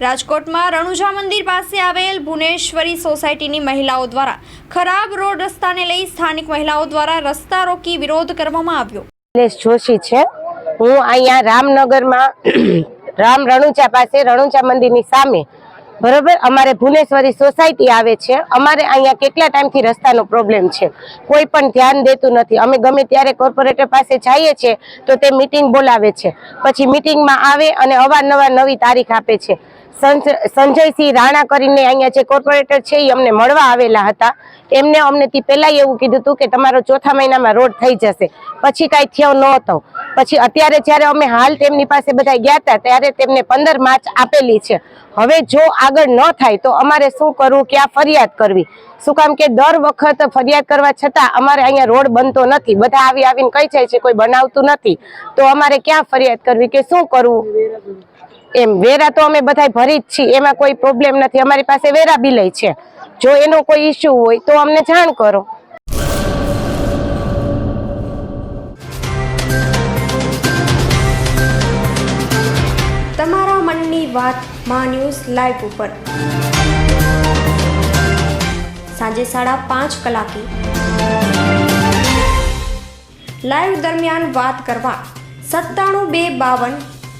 રાજકોટમાં રણુજા મંદિર પાસે આવેલ ભુવનેશ્વરી સોસાયટીની મહિલાઓ દ્વારા ખરાબ રોડ રસ્તાને લઈ સ્થાનિક મહિલાઓ દ્વારા રસ્તા રોકી વિરોધ કરવામાં આવ્યો. નિલેશ જોશી છે. હું અહીંયા રામનગરમાં, રામ રણુચા પાસે રણુચા મંદિરની સામે, બરોબર, અમારે ભુવનેશ્વરી સોસાયટી આવે છે. અમારે અહીંયા કેટલા ટાઈમથી રસ્તાનો પ્રોબ્લેમ છે? કોઈ પણ ધ્યાન દેતું નથી. અમે ગમે ત્યારે કોર્પોરેટર પાસે જઈએ છીએ તો તે મિટિંગ બોલાવે છે. પછી મિટિંગમાં આવે અને અવારનવાર નવી તારીખ આપે છે. સંજયસિંહ રાણા કરીને અહીંયા જે કોર્પોરેટર છે એ અમને મળવા આવેલા હતા. એમને અમને તે પહેલા એવું કીધું હતું કે તમારો ચોથા મહિનામાં રોડ થઈ જશે. પછી કાંઈ થયો નહોતો. પછી અત્યારે જ્યારે અમે હાલ તેમની પાસે બધા ગયા હતા ત્યારે તેમને પંદર માર્ચ આપેલી છે. હવે જો આગળ ન થાય તો અમારે શું કરવું, ક્યાં ફરિયાદ કરવી? શું કામ કે દર વખત ફરિયાદ કરવા છતાં અમારે અહીંયા રોડ બનતો નથી. બધા આવી આવીને કહી જાય છે કોઈ બનાવતું નથી. તો અમારે ક્યાં ફરિયાદ કરવી કે શું કરવું? એમ, વેરા તો અમે બધા ભરી જ છીએ, એમાં કોઈ પ્રોબ્લેમ નથી. અમારી પાસે વેરા બિલય છે. જો એનો કોઈ ઇસ્યુ હોય તો અમને જાણ કરો. તમારા મનની વાતમાં ન્યૂઝ લાઈવ ઉપર. સાંજે સાડા પાંચ કલાકે. લાઈવ દરમિયાન વાત કરવા સત્તાણું બે બાવન